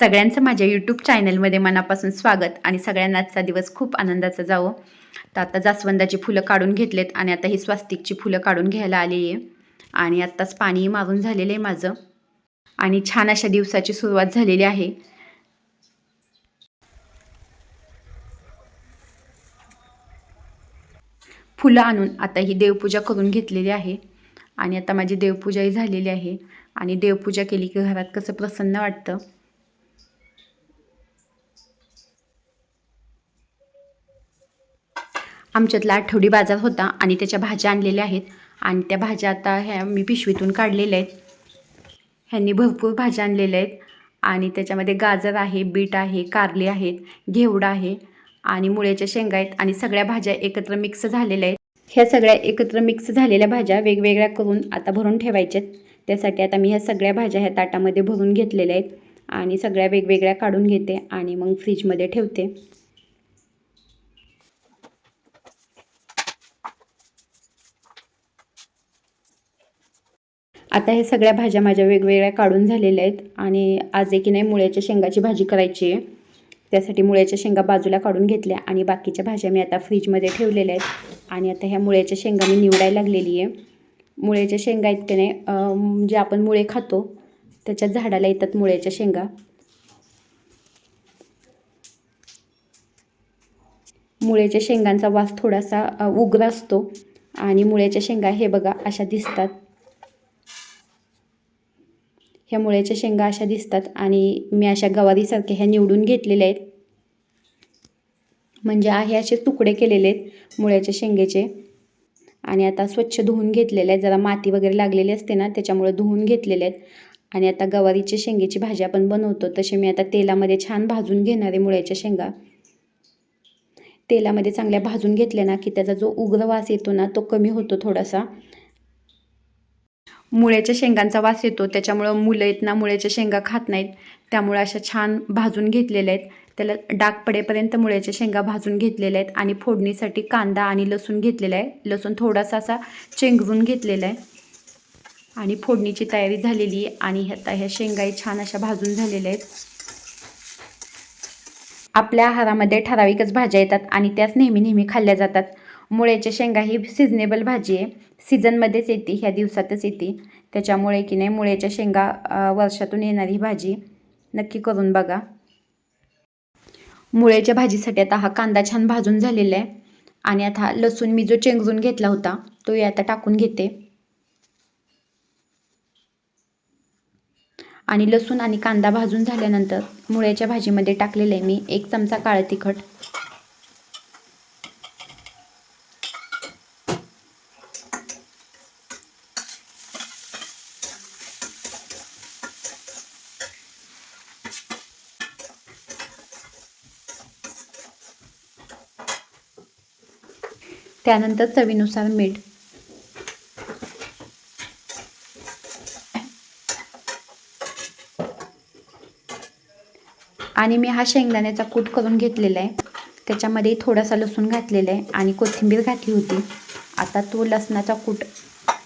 सगळ्यांचं माझ्या यूट्यूब चॅनलमध्ये मनापासून स्वागत आणि सगळ्यांना आजचा दिवस खूप आनंदाचा जावो. तर आता जास्वंदाची फुलं काढून घेतलेत आणि आता ही स्वास्तिकची फुलं काढून घ्यायला आली आहे. आणि आत्ताच पाणी मारून झालेलं आहे माझं. आणि छान अशा दिवसाची सुरुवात झालेली आहे. फुलं आणून आता ही देवपूजा करून घेतलेली आहे. आणि आता माझी देवपूजाही झालेली आहे. आणि देवपूजा केली की घरात कसं प्रसन्न वाटतं. आमच्यातला आठवडी बाजार होता आणि त्याच्या भाज्या आणलेल्या आहेत. आणि त्या भाज्या आता ह्या मी पिशवीतून काढलेल्या आहेत. ह्यांनी भरपूर भाज्या आणलेल्या आहेत. आणि त्याच्यामध्ये गाजर आहे बीट आहे कारले आहेत घेवडा आहे आणि मुळ्याच्या शेंगा आहेत. आणि सगळ्या भाज्या एकत्र मिक्स झालेल्या आहेत. ह्या सगळ्या एकत्र मिक्स झालेल्या भाज्या वेगवेगळ्या करून आता भरून ठेवायच्यात. त्यासाठी आता मी ह्या सगळ्या भाज्या ह्या ताटामध्ये भरून घेतलेल्या आहेत. आणि सगळ्या वेगवेगळ्या काढून घेते आणि मग फ्रीजमध्ये ठेवते. आता हे सगळ्या भाज्या माझ्या वेगवेगळ्या काढून झालेल्या आहेत आणि आज की नाही मुळ्याच्या शेंगाची भाजी करायची आहे. त्यासाठी मुळ्याच्या शेंगा बाजूला काढून घेतल्या आणि बाकीच्या भाज्या मी आता फ्रीजमध्ये ठेवलेल्या आहेत. आणि आता ह्या मुळ्याच्या शेंगा मी निवडायला लागलेली आहे. मुळ्याच्या शेंगा आहेत की नाही जे आपण मुळे खातो त्याच्या झाडाला येतात मुळ्याच्या शेंगा. मुळ्याच्या शेंगांचा वास थोडासा उग्र असतो. आणि मुळ्याच्या शेंगा हे बघा अशा दिसतात. ह्या मुळ्याच्या शेंगा अशा दिसतात आणि मी अशा गवारीसारख्या ह्या निवडून घेतलेल्या आहेत. म्हणजे आहे असे तुकडे केलेले आहेत मुळ्याच्या शेंगेचे. आणि आता स्वच्छ धुवून घेतलेले आहेत. जरा माती वगैरे लागलेली असते ना त्याच्यामुळे धुवून घेतलेले आहेत. आणि आता गवारीच्या शेंगेची भाजी आपण बनवतो. तसे मी आता तेलामध्ये छान भाजून घेणार आहे मुळ्याच्या शेंगा. तेलामध्ये चांगल्या भाजून घेतल्या ना की त्याचा जो उग्र वास येतो ना तो कमी होतो थोडासा. मुळ्याच्या शेंगांचा वास येतो. त्याच्यामुळं मुलं आहेत ना मुळ्याच्या शेंगा खात नाहीत. त्यामुळे अशा छान भाजून घेतलेल्या आहेत. त्याला डाग पडेपर्यंत मुळ्याच्या शेंगा भाजून घेतलेल्या आहेत आणि फोडणीसाठी कांदा आणि लसूण घेतलेला आहे. लसूण थोडासा असा चेंगरून घेतलेला आहे. आणि फोडणीची तयारी झालेली आहे आणि आता ह्या शेंगाही छान अशा भाजून झालेल्या आहेत. आपल्या आहारामध्ये ठराविकच भाज्या येतात आणि त्याच नेहमी नेहमी खाल्ल्या जातात. मुळ्याच्या शेंगा ही सिजनेबल भाजी आहे. सीझनमध्येच येते ह्या दिवसातच येते. त्याच्यामुळे की नाही मुळ्याच्या शेंगा वर्षातून येणारी भाजी नक्की करून बघा. मुळ्याच्या भाजीसाठी आता हा कांदा छान भाजून झालेला आहे. आणि आता लसूण मी जो चेंगरून घेतला होता तो आता टाकून घेते. आणि लसूण आणि कांदा भाजून झाल्यानंतर मुळ्याच्या भाजीमध्ये टाकलेलं आहे मी एक चमचा काळं तिखट. त्यानंतर चवीनुसार मीठ. आणि मी हा शेंगदाण्याचा कूट करून घेतलेला आहे. त्याच्यामध्ये थोडासा लसूण घातलेला आहे आणि कोथिंबीर घातली होती. आता तो लसणाचा कूट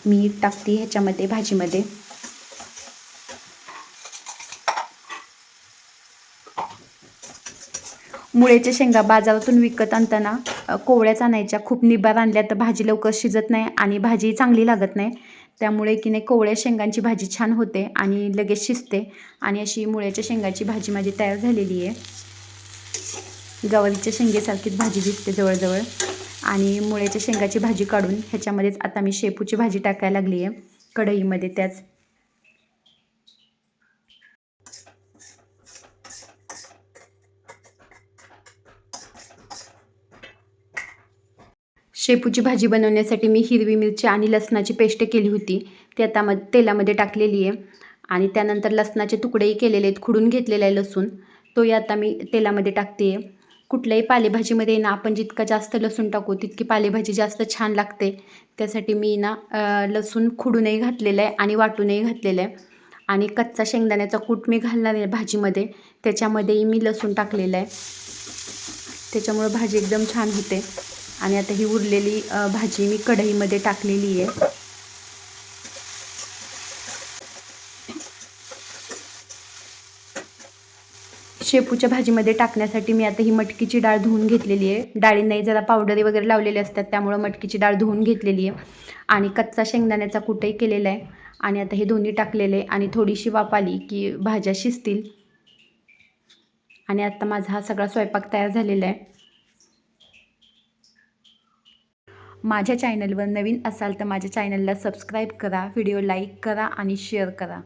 मी टाकते ह्याच्यामध्ये भाजीमध्ये. मुळेच्या शेंगा बाजारातून विकत आणताना कोवळ्याच आणायच्या खूप निबार आणल्या तर भाजी लवकर शिजत नाही आणि भाजी चांगली लागत नाही. त्यामुळे की नाही कोवळ्या शेंगांची भाजी छान होते आणि लगेच शिजते. आणि अशी मुळ्याच्या शेंगाची भाजी माझी तयार झालेली आहे. गवारीच्या शेंगेसारखीच भाजी दिसते जवळजवळ. आणि मुळ्याच्या शेंगाची भाजी काढून ह्याच्यामध्येच आता मी शेपूची भाजी टाकायला लागली आहे. कढईमध्ये त्याच. शेपूची भाजी बनवण्यासाठी मी हिरवी मिरची आणि लसणाची पेस्ट केली होती. ती आता म तेलामध्ये टाकलेली आहे. आणि त्यानंतर लसणाचे तुकडेही केलेले आहेत. खुडून घेतलेला आहे लसूण. तोही आता मी तेलामध्ये टाकते आहे. कुठल्याही पालेभाजीमध्ये ना आपण जितका जास्त लसूण टाकू तितकी पालेभाजी जास्त छान लागते. त्यासाठी मी ना लसूण खुडूनही घातलेलं आहे आणि वाटूनही घातलेलं आहे. आणि कच्चा शेंगदाण्याचा कूट मी घालणार आहे भाजीमध्ये. त्याच्यामध्येही मी लसूण टाकलेलं आहे. त्याच्यामुळं भाजी एकदम छान होते. आणि आता ही उरलेली भाजी मी कढईमध्ये टाकलेली आहे. शेपूच्या भाजीमध्ये टाकण्यासाठी मी आता ही मटकीची डाळ धुवून घेतलेली आहे. डाळींनाही जरा पावडरी वगैरे लावलेले असतात त्यामुळं मटकीची डाळ धुवून घेतलेली आहे. आणि कच्चा शेंगदाण्याचा कुटही केलेला आहे. आणि आता हे दोन्ही टाकलेले आहे. आणि थोडीशी वाफ आली की भाज्या शिजतील. आणि आता माझा हा सगळा स्वयंपाक तयार झालेला आहे. माझ्या चॅनलवर नवीन असाल तर माझ्या चॅनलला सबस्क्राईब करा व्हिडिओ लाईक करा आणि शेअर करा.